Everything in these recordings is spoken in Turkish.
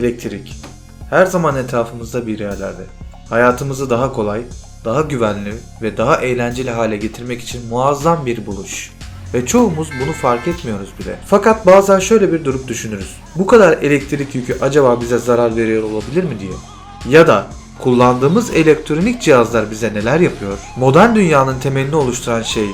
Elektrik. Her zaman etrafımızda bir yerlerde. Hayatımızı daha kolay, daha güvenli ve daha eğlenceli hale getirmek için muazzam bir buluş. Ve çoğumuz bunu fark etmiyoruz bile. Fakat bazen şöyle bir durup düşünürüz. Bu kadar elektrik yükü acaba bize zarar veriyor olabilir mi diye. Ya da kullandığımız elektronik cihazlar bize neler yapıyor? Modern dünyanın temelini oluşturan şey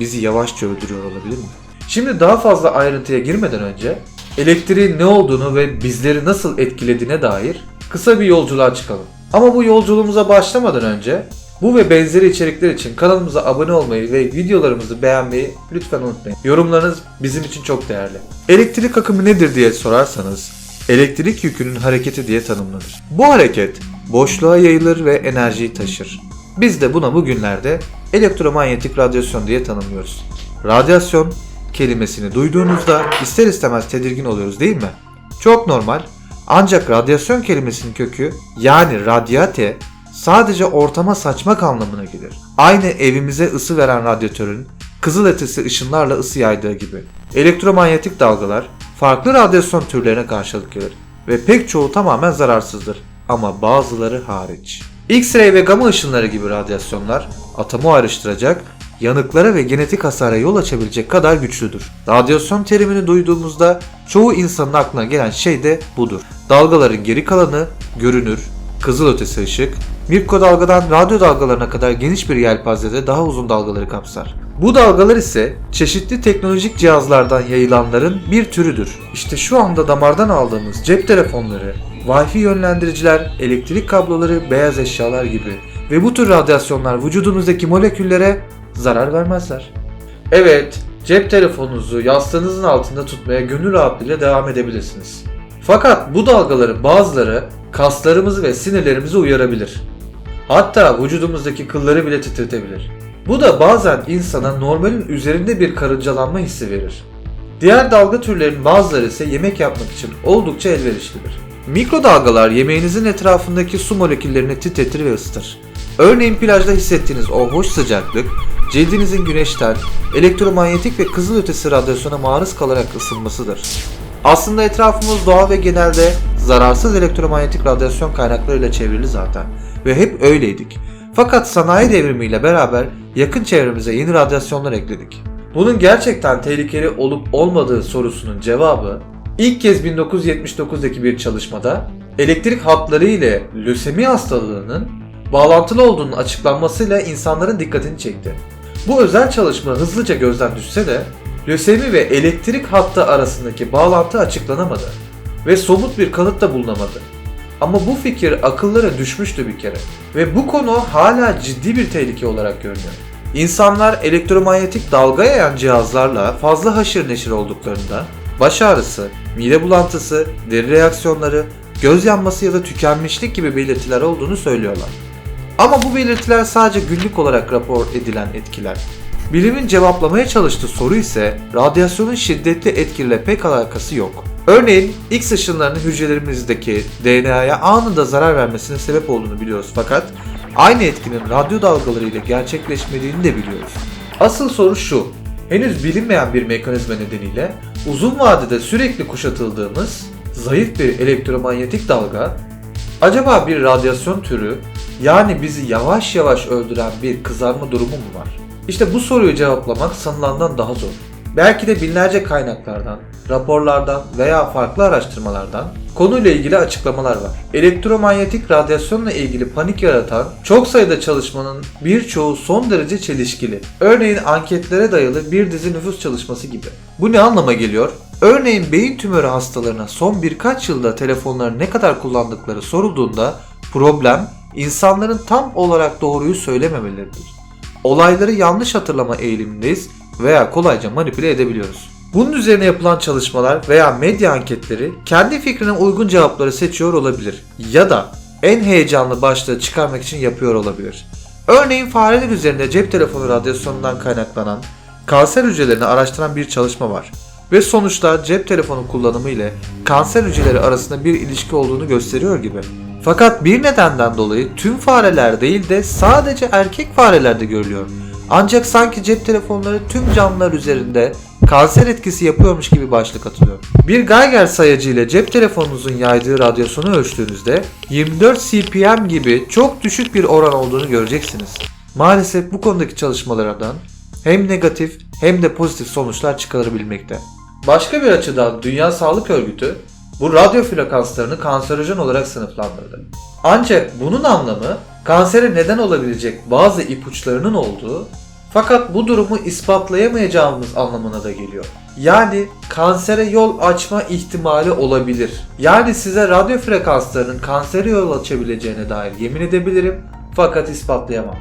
bizi yavaşça öldürüyor olabilir mi? Şimdi daha fazla ayrıntıya girmeden önce elektriğin ne olduğunu ve bizleri nasıl etkilediğine dair kısa bir yolculuğa çıkalım. Ama bu yolculuğumuza başlamadan önce bu ve benzeri içerikler için kanalımıza abone olmayı ve videolarımızı beğenmeyi lütfen unutmayın. Yorumlarınız bizim için çok değerli. Elektrik akımı nedir diye sorarsanız, elektrik yükünün hareketi diye tanımlanır. Bu hareket boşluğa yayılır ve enerjiyi taşır. Biz de buna bugünlerde elektromanyetik radyasyon diye tanımlıyoruz. Radyasyon kelimesini duyduğunuzda ister istemez tedirgin oluyoruz değil mi? Çok normal. Ancak radyasyon kelimesinin kökü yani radyate sadece ortama saçmak anlamına gelir. Aynı evimize ısı veren radyatörün kızılötesi ışınlarla ısı yaydığı gibi. Elektromanyetik dalgalar farklı radyasyon türlerine karşılık gelir ve pek çoğu tamamen zararsızdır ama bazıları hariç. X-ray ve gama ışınları gibi radyasyonlar atomu ayrıştıracak, yanıklara ve genetik hasara yol açabilecek kadar güçlüdür. Radyasyon terimini duyduğumuzda çoğu insanın aklına gelen şey de budur. Dalgaların geri kalanı görünür, kızılötesi ışık, mikrodalgadan radyo dalgalarına kadar geniş bir yelpazede daha uzun dalgaları kapsar. Bu dalgalar ise çeşitli teknolojik cihazlardan yayılanların bir türüdür. İşte şu anda damardan aldığımız cep telefonları, Wi-Fi yönlendiriciler, elektrik kabloları, beyaz eşyalar gibi ve bu tür radyasyonlar vücudunuzdaki moleküllere zarar vermezler. Evet, cep telefonunuzu yastığınızın altında tutmaya gönül rahatlığıyla devam edebilirsiniz. Fakat bu dalgaların bazıları kaslarımızı ve sinirlerimizi uyarabilir. Hatta vücudumuzdaki kılları bile titretebilir. Bu da bazen insana normalin üzerinde bir karıncalanma hissi verir. Diğer dalga türlerinin bazıları ise yemek yapmak için oldukça elverişlidir. Mikrodalgalar yemeğinizin etrafındaki su moleküllerini titretir ve ısıtır. Örneğin plajda hissettiğiniz o hoş sıcaklık, cildinizin güneşten, elektromanyetik ve kızılötesi radyasyona maruz kalarak ısınmasıdır. Aslında etrafımız doğal ve genelde zararsız elektromanyetik radyasyon kaynaklarıyla çevrili zaten ve hep öyleydik. Fakat sanayi devrimiyle beraber yakın çevremize yeni radyasyonlar ekledik. Bunun gerçekten tehlikeli olup olmadığı sorusunun cevabı ilk kez 1979'daki bir çalışmada elektrik hatları ile lösemi hastalığının bağlantılı olduğunun açıklanmasıyla insanların dikkatini çekti. Bu özel çalışma hızlıca gözden düşse de lösemi ve elektrik hattı arasındaki bağlantı açıklanamadı ve somut bir kanıt da bulunamadı. Ama bu fikir akıllara düşmüştü bir kere ve bu konu hala ciddi bir tehlike olarak görünüyor. İnsanlar elektromanyetik dalga yayan cihazlarla fazla haşır neşir olduklarında baş ağrısı, mide bulantısı, deri reaksiyonları, göz yanması ya da tükenmişlik gibi belirtiler olduğunu söylüyorlar. Ama bu belirtiler sadece günlük olarak rapor edilen etkiler. Bilimin cevaplamaya çalıştığı soru ise radyasyonun şiddetli etkiyle pek alakası yok. Örneğin X ışınlarının hücrelerimizdeki DNA'ya anında zarar vermesine sebep olduğunu biliyoruz fakat aynı etkinin radyo dalgaları ile gerçekleşmediğini de biliyoruz. Asıl soru şu, henüz bilinmeyen bir mekanizma nedeniyle uzun vadede sürekli kuşatıldığımız zayıf bir elektromanyetik dalga acaba bir radyasyon türü yani bizi yavaş yavaş öldüren bir kızarma durumu mu var? İşte bu soruyu cevaplamak sanılandan daha zor. Belki de binlerce kaynaklardan, raporlardan veya farklı araştırmalardan konuyla ilgili açıklamalar var. Elektromanyetik radyasyonla ilgili panik yaratan çok sayıda çalışmanın birçoğu son derece çelişkili. Örneğin anketlere dayalı bir dizi nüfus çalışması gibi. Bu ne anlama geliyor? Örneğin beyin tümörü hastalarına son birkaç yılda telefonları ne kadar kullandıkları sorulduğunda problem insanların tam olarak doğruyu söylememeleridir. Olayları yanlış hatırlama eğilimindeyiz veya kolayca manipüle edebiliyoruz. Bunun üzerine yapılan çalışmalar veya medya anketleri kendi fikrine uygun cevapları seçiyor olabilir ya da en heyecanlı başlığı çıkarmak için yapıyor olabilir. Örneğin fareler üzerinde cep telefonu radyasyonundan kaynaklanan kanser hücrelerini araştıran bir çalışma var ve sonuçlar cep telefonu kullanımı ile kanser hücreleri arasında bir ilişki olduğunu gösteriyor gibi. Fakat bir nedenden dolayı tüm fareler değil de sadece erkek farelerde görülüyor. Ancak sanki cep telefonları tüm canlılar üzerinde kanser etkisi yapıyormuş gibi başlık atılıyor. Bir Geiger sayacı ile cep telefonunuzun yaydığı radyasyonu ölçtüğünüzde 24 CPM gibi çok düşük bir oran olduğunu göreceksiniz. Maalesef bu konudaki çalışmalardan hem negatif hem de pozitif sonuçlar çıkarılabilmekte. Başka bir açıdan Dünya Sağlık Örgütü bu radyo frekanslarını kanserojen olarak sınıflandırdı. Ancak bunun anlamı kansere neden olabilecek bazı ipuçlarının olduğu fakat bu durumu ispatlayamayacağımız anlamına da geliyor. Yani kansere yol açma ihtimali olabilir. Yani size radyo frekanslarının kansere yol açabileceğine dair yemin edebilirim fakat ispatlayamam.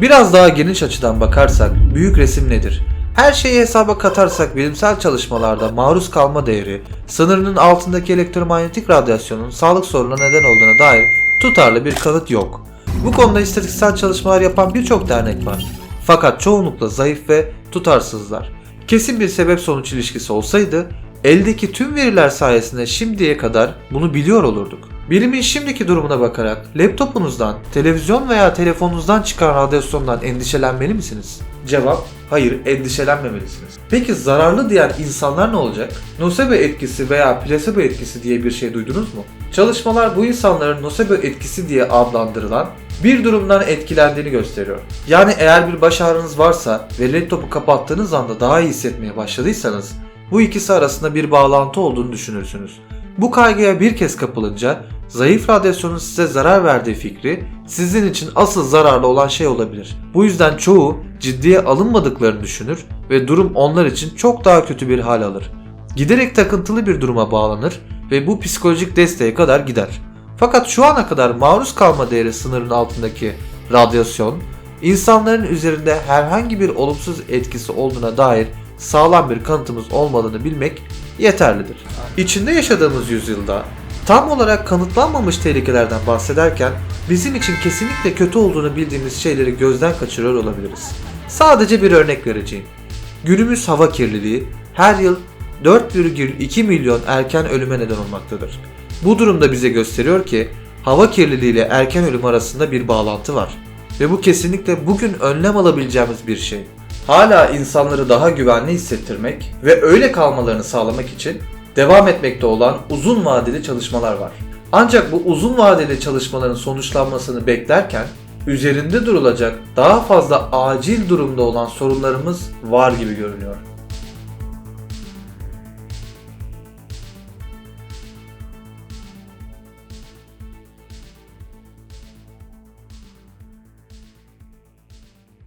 Biraz daha geniş açıdan bakarsak büyük resim nedir? Her şeyi hesaba katarsak bilimsel çalışmalarda maruz kalma değeri, sınırının altındaki elektromanyetik radyasyonun sağlık sorununa neden olduğuna dair tutarlı bir kanıt yok. Bu konuda istatistiksel çalışmalar yapan birçok dernek var. Fakat çoğunlukla zayıf ve tutarsızlar. Kesin bir sebep sonuç ilişkisi olsaydı eldeki tüm veriler sayesinde şimdiye kadar bunu biliyor olurduk. Bilimin şimdiki durumuna bakarak laptopunuzdan, televizyon veya telefonunuzdan çıkan radyasyondan endişelenmeli misiniz? Cevap hayır endişelenmemelisiniz. Peki zararlı diyen insanlar ne olacak? Nosebo etkisi veya plasebo etkisi diye bir şey duydunuz mu? Çalışmalar bu insanların nosebo etkisi diye adlandırılan bir durumdan etkilendiğini gösteriyor. Yani eğer bir baş ağrınız varsa ve laptopu kapattığınız anda daha iyi hissetmeye başladıysanız bu ikisi arasında bir bağlantı olduğunu düşünürsünüz. Bu kaygıya bir kez kapılınca zayıf radyasyonun size zarar verdiği fikri sizin için asıl zararlı olan şey olabilir. Bu yüzden çoğu ciddiye alınmadıklarını düşünür ve durum onlar için çok daha kötü bir hal alır. Giderek takıntılı bir duruma bağlanır ve bu psikolojik desteğe kadar gider. Fakat şu ana kadar maruz kalma değeri sınırının altındaki radyasyon insanların üzerinde herhangi bir olumsuz etkisi olduğuna dair sağlam bir kanıtımız olmadığını bilmek yeterlidir. İçinde yaşadığımız yüzyılda tam olarak kanıtlanmamış tehlikelerden bahsederken bizim için kesinlikle kötü olduğunu bildiğimiz şeyleri gözden kaçırıyor olabiliriz. Sadece bir örnek vereceğim. Günümüz hava kirliliği her yıl 4,2 milyon erken ölüme neden olmaktadır. Bu durumda bize gösteriyor ki hava kirliliği ile erken ölüm arasında bir bağlantı var. Ve bu kesinlikle bugün önlem alabileceğimiz bir şey. Hala insanları daha güvenli hissettirmek ve öyle kalmalarını sağlamak için devam etmekte olan uzun vadeli çalışmalar var. Ancak bu uzun vadeli çalışmaların sonuçlanmasını beklerken üzerinde durulacak daha fazla acil durumda olan sorunlarımız var gibi görünüyor.